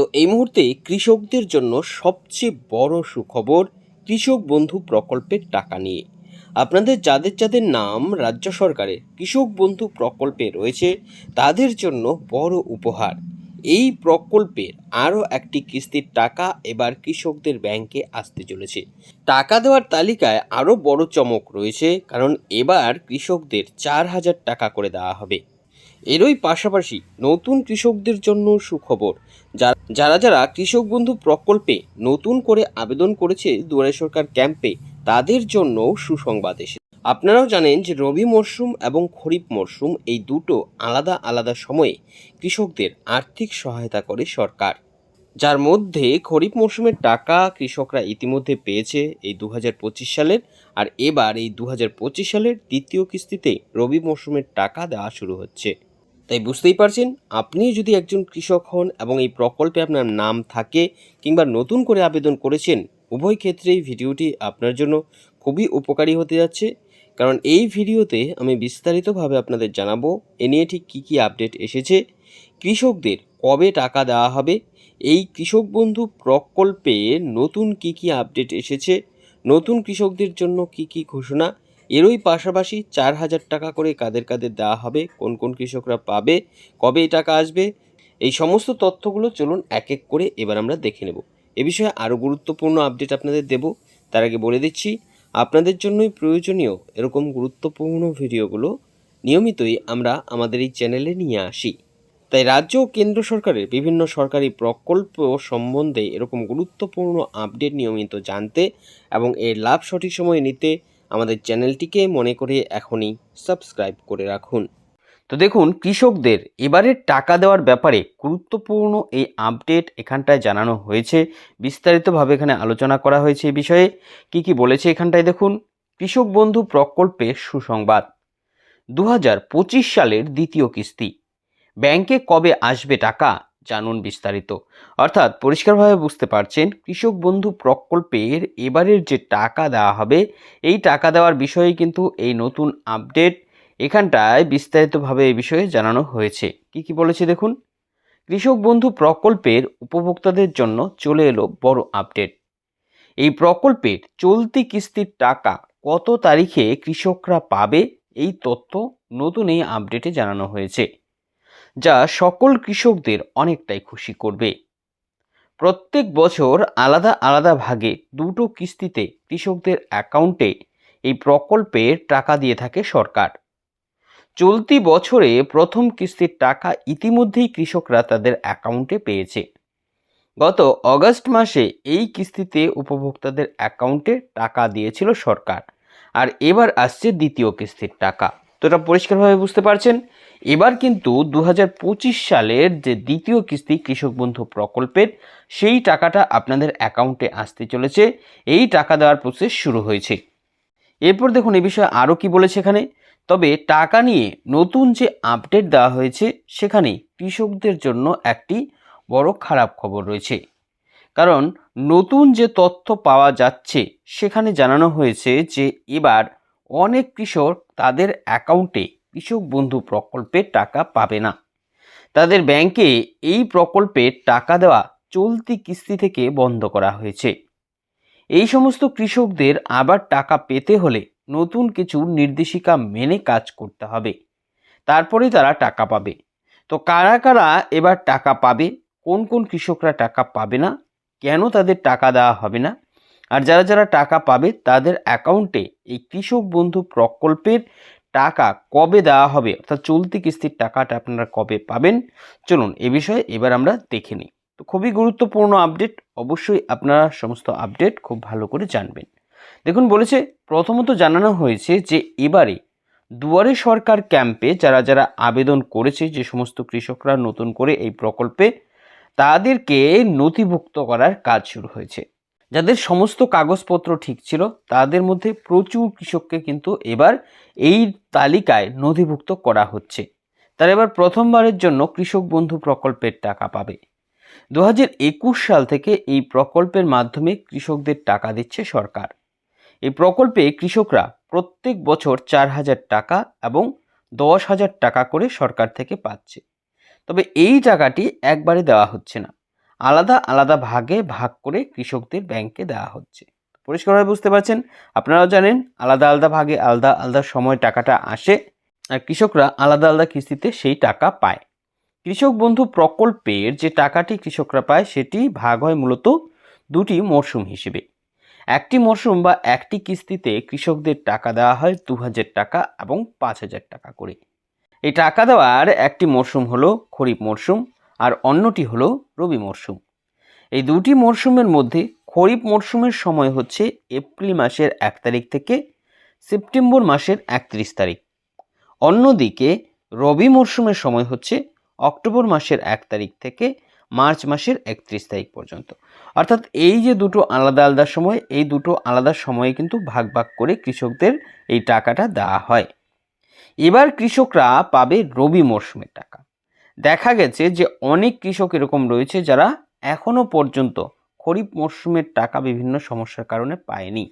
তো এই মুহূর্তে কৃষকদের জন্য সবচেয়ে বড় সুখবর কৃষক বন্ধু প্রকল্পের টাকা নিয়ে। আপনাদের যাদের যাদের নাম রাজ্য সরকারের কৃষক বন্ধু প্রকল্পে রয়েছে, তাদের জন্য বড় উপহার। এই প্রকল্পের আরও একটি কিস্তির টাকা এবার কৃষকদের ব্যাংকে আসতে চলেছে। টাকা দেওয়ার তালিকায় আরও বড় চমক রয়েছে, কারণ এবার কৃষকদের চার হাজার টাকা করে দেওয়া হবে। এরই পাশাপাশি নতুন কৃষকদের জন্য সুখবর, যা- যারা যারা কৃষক বন্ধু প্রকল্পে নতুন করে আবেদন করেছে দুয়ারে সরকার ক্যাম্পে, তাদের জন্য সুসংবাদ এসেছে আপনারাও জানেন যে রবি মরশুম এবং খরিফ মরশুম এই দুটো আলাদা আলাদা সময়ে কৃষকদের আর্থিক সহায়তা করে সরকার। যার মধ্যে খরিফ মরশুমের টাকা কৃষকরা ইতিমধ্যে পেয়েছে এই দু হাজার পঁচিশ সালের আর এবার এই দু হাজার পঁচিশ সালের দ্বিতীয় কিস্তিতে রবি মরশুমের টাকা দেওয়া শুরু হচ্ছে। তাই বুঝতেই পারছেন, আপনি যদি একজন কৃষক হন এবং এই প্রকল্পে আপনার নাম থাকে কিংবা নতুন করে আবেদন করেছেন, উভয় ক্ষেত্রেই ভিডিওটি আপনার জন্য খুবই উপকারী হতে যাচ্ছে। কারণ এই ভিডিওতে আমি বিস্তারিতভাবে আপনাদের জানাব, এ নিয়ে ঠিক কী কী আপডেট এসেছে, কৃষকদের কবে টাকা দেওয়া হবে, এই কৃষক বন্ধু প্রকল্পে নতুন কী কী আপডেট এসেছে, নতুন কৃষকদের জন্য কী কী ঘোষণা এরই পাশাপাশি চার হাজার টাকা করে কাদের কাদের দেওয়া হবে, কোন কোন কৃষকরা পাবে, কবে এই টাকা আসবে, এই সমস্ত তথ্যগুলো চলুন এক এক করে এবার আমরা দেখে নেব। এ বিষয়ে আরও গুরুত্বপূর্ণ আপডেট আপনাদের দেব। তার আগে বলে দিচ্ছি, আপনাদের জন্যই প্রয়োজনীয় এরকম গুরুত্বপূর্ণ ভিডিওগুলো নিয়মিতই আমরা আমাদের এই চ্যানেলে নিয়ে আসি। তাই রাজ্য ও কেন্দ্র সরকারের বিভিন্ন সরকারি প্রকল্প সম্বন্ধে এরকম গুরুত্বপূর্ণ আপডেট নিয়মিত জানতে এবং এর লাভ সঠিক সময়ে নিতে আমাদের চ্যানেলটিকে মনে করে এখনই সাবস্ক্রাইব করে রাখুন। তো দেখুন, কৃষকদের এবারের টাকা দেওয়ার ব্যাপারে গুরুত্বপূর্ণ এই আপডেট এখানটায় জানানো হয়েছে। বিস্তারিতভাবে এখানে আলোচনা করা হয়েছে এই বিষয়ে। কি কি বলেছে এখানটায় দেখুন, কৃষক বন্ধু প্রকল্পের সুসংবাদ। দু হাজার পঁচিশ সালের দ্বিতীয় কিস্তি। ব্যাংকে কবে আসবে টাকা? জানুন বিস্তারিত। অর্থাৎ পরিষ্কারভাবে বুঝতে পারছেন, কৃষক বন্ধু প্রকল্পের এবারের যে টাকা দেওয়া হবে, এই টাকা দেওয়ার বিষয়ে কিন্তু এই নতুন আপডেট এখানটায় বিস্তারিতভাবে এই বিষয়ে জানানো হয়েছে। কি কি বলেছে দেখুন? কৃষক বন্ধু প্রকল্পের উপভোক্তাদের জন্য চলে এলো বড় আপডেট। এই প্রকল্পের চলতি কিস্তির টাকা কত তারিখে কৃষকরা পাবে? এই তথ্য নতুন এই আপডেটে জানানো হয়েছে। যা সকল কৃষকদের অনেকটাই খুশি করবে। প্রত্যেক বছর আলাদা আলাদা ভাগে দুটো কিস্তিতে কৃষকদের অ্যাকাউন্টে এই প্রকল্পের টাকা দিয়ে থাকে সরকার। চলতি বছরে প্রথম কিস্তির টাকা ইতিমধ্যেই কৃষকরা তাদের অ্যাকাউন্টে পেয়েছে। গত অগস্ট মাসে এই কিস্তিতে উপভোক্তাদের অ্যাকাউন্টে টাকা দিয়েছিল সরকার, আর এবার আসছে দ্বিতীয় কিস্তির টাকা। তো এটা পরিষ্কারভাবে বুঝতে পারছেন। এবার কিন্তু দু হাজার পঁচিশ সালের যে দ্বিতীয় কিস্তি কৃষক বন্ধু প্রকল্পের, সেই টাকাটা আপনাদের অ্যাকাউন্টে আসতে চলেছে। এই টাকা দেওয়ার প্রসেস শুরু হয়েছে। এরপর দেখুন, এ বিষয়ে আরও কি বলেছে এখানে। তবে টাকা নিয়ে নতুন যে আপডেট দেওয়া হয়েছে, সেখানে কৃষকদের জন্য একটি বড় খারাপ খবর রয়েছে। কারণ নতুন যে তথ্য পাওয়া যাচ্ছে, সেখানে জানানো হয়েছে যে এবার অনেক কৃষক তাদের অ্যাকাউন্টে কৃষক বন্ধু প্রকল্পের টাকা পাবে না। তাদের ব্যাংকে এই প্রকল্পের টাকা দেওয়া চলতি কিস্তি থেকে বন্ধ করা হয়েছে। এই সমস্ত কৃষকদের আবার টাকা পেতে হলে নতুন কিছু নির্দেশিকা মেনে কাজ করতে হবে। তারপরেই তারা টাকা পাবে। তো কারা কারা এবার টাকা পাবে? কোন কোন কৃষকরা টাকা পাবে না? কেন তাদের টাকা দেওয়া হবে না? আর যারা যারা টাকা পাবে তাদের অ্যাকাউন্টে এই কৃষক বন্ধু প্রকল্পের টাকা কবে দেওয়া হবে, অর্থাৎ চলতি কিস্তির টাকাটা আপনারা কবে পাবেন, চলুন এ বিষয়ে এবার আমরা দেখে নিই। তো খুবই গুরুত্বপূর্ণ আপডেট অবশ্যই আপনারা সমস্ত আপডেট খুব ভালো করে জানবেন। দেখুন, বলেছে প্রথমত জানানো হয়েছে যে এবারে দুয়ারে সরকার ক্যাম্পে যারা যারা আবেদন করেছে যে সমস্ত কৃষকরা নতুন করে এই প্রকল্পে, তাদেরকে নথিভুক্ত করার কাজ শুরু হয়েছে। যাদের সমস্ত কাগজপত্র ঠিক ছিল, তাদের মধ্যে প্রচুর কৃষককে কিন্তু এবার এই তালিকায় নথিভুক্ত করা হচ্ছে। তারা এবার প্রথমবারের জন্য কৃষক বন্ধু প্রকল্পের টাকা পাবে। দু হাজার একুশ সাল থেকে এই প্রকল্পের মাধ্যমে কৃষকদের টাকা দিচ্ছে সরকার। এই প্রকল্পে কৃষকরা প্রত্যেক বছর চার হাজার টাকা এবং দশ হাজার টাকা করে সরকার থেকে পাচ্ছে। তবে এই টাকাটি একবারে দেওয়া হচ্ছে না। আলাদা আলাদা ভাগে ভাগ করে কৃষকদের ব্যাংকে দেওয়া হচ্ছে। পরিষ্কারভাবে বুঝতে পারছেন? আপনারাও জানেন, আলাদা আলাদা ভাগে আলাদা আলাদা সময় টাকাটা আসে আর কৃষকরা আলাদা আলাদা কিস্তিতে সেই টাকা পায়। কৃষক বন্ধু প্রকল্পের যে টাকাটি কৃষকরা পায়, সেটি ভাগ হয় মূলত দুটি মরশুম হিসেবে। একটি মরশুম বা একটি কিস্তিতে কৃষকদের টাকা দেওয়া হয় দু হাজার টাকা এবং পাঁচ হাজার টাকা করে। এই টাকা দেওয়ার একটি মরশুম হলো খরিফ মরশুম আর অন্যটি হলো রবি মরশুম এই দুটি মরশুমের মধ্যে খরিফ মরশুমের সময় হচ্ছে এপ্রিল মাসের এক তারিখ থেকে সেপ্টেম্বর মাসের একত্রিশ তারিখ। অন্যদিকে রবি মরশুমের সময় হচ্ছে অক্টোবর মাসের এক তারিখ থেকে মার্চ মাসের একত্রিশ তারিখ পর্যন্ত। অর্থাৎ এই যে দুটো আলাদা আলাদা সময়, এই দুটো আলাদা সময়ে কিন্তু ভাগ ভাগ করে কৃষকদের এই টাকাটা দেওয়া হয়। এবার কৃষকরা পাবে রবি মরশুমের টাকা। দেখা গেছে যে অনেক কৃষক এরকম রয়েছে যারা এখনও পর্যন্ত খরিফ মরশুমের টাকা বিভিন্ন সমস্যার কারণে পায়নি।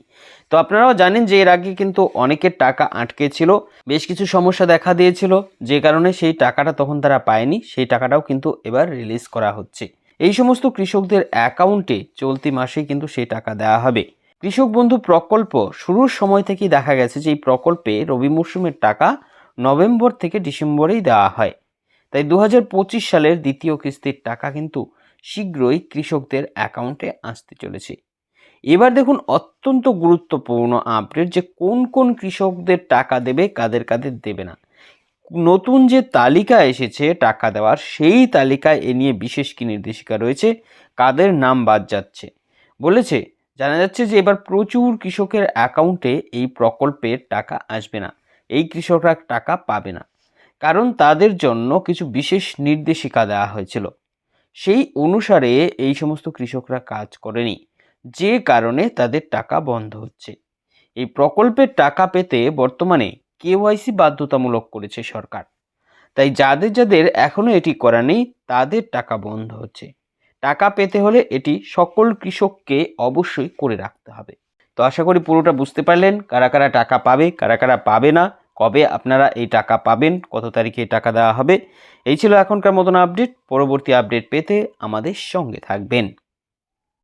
তো আপনারাও জানেন যে এর আগে কিন্তু অনেকের টাকা আটকে ছিল, বেশ কিছু সমস্যা দেখা দিয়েছিল, যে কারণে সেই টাকাটা তখন তারা পায়নি, সেই টাকাটাও কিন্তু এবার রিলিজ করা হচ্ছে। এই সমস্ত কৃষকদের অ্যাকাউন্টে চলতি মাসেই কিন্তু সেই টাকা দেওয়া হবে। কৃষক বন্ধু প্রকল্প শুরুর সময় থেকেই দেখা গেছে যে এই প্রকল্পে রবি মরশুমের টাকা নভেম্বর থেকে ডিসেম্বরেই দেওয়া হয়। তাই দু হাজার পঁচিশ সালের দ্বিতীয় কিস্তির টাকা কিন্তু শীঘ্রই কৃষকদের অ্যাকাউন্টে আসতে চলেছে। এবার দেখুন অত্যন্ত গুরুত্বপূর্ণ আপডেট যে কোন কোন কৃষকদের টাকা দেবে, কাদের কাদের দেবে না। নতুন যে তালিকা এসেছে টাকা দেওয়ার, সেই তালিকায় এ নিয়ে বিশেষ কি নির্দেশিকা রয়েছে, কাদের নাম বাদ যাচ্ছে। বলেছে, জানা যাচ্ছে যে এবার প্রচুর কৃষকের অ্যাকাউন্টে এই প্রকল্পের টাকা আসবে না। এই কৃষকরা টাকা পাবে না। কারণ তাদের জন্য কিছু বিশেষ নির্দেশিকা দেওয়া হয়েছিল। সেই অনুসারে এই সমস্ত কৃষকরা কাজ করেনি। যে কারণে তাদের টাকা বন্ধ হচ্ছে। এই প্রকল্পের টাকা পেতে বর্তমানে কেওয়াইসি বাধ্যতামূলক করেছে সরকার। তাই যাদের যাদের এখনও এটি করা নেই, তাদের টাকা বন্ধ হচ্ছে। টাকা পেতে হলে এটি সকল কৃষককে অবশ্যই করে রাখতে হবে। তো আশা করি পুরোটা বুঝতে পারলেন, কারা কারা টাকা পাবে, কারা কারা পাবে না কবে আপনারা এই টাকা পাবেন, কত তারিখে এই টাকা দেওয়া হবে, এই ছিল এখনকার মতন আপডেট পরবর্তী আপডেট পেতে আমাদের সঙ্গে থাকবেন।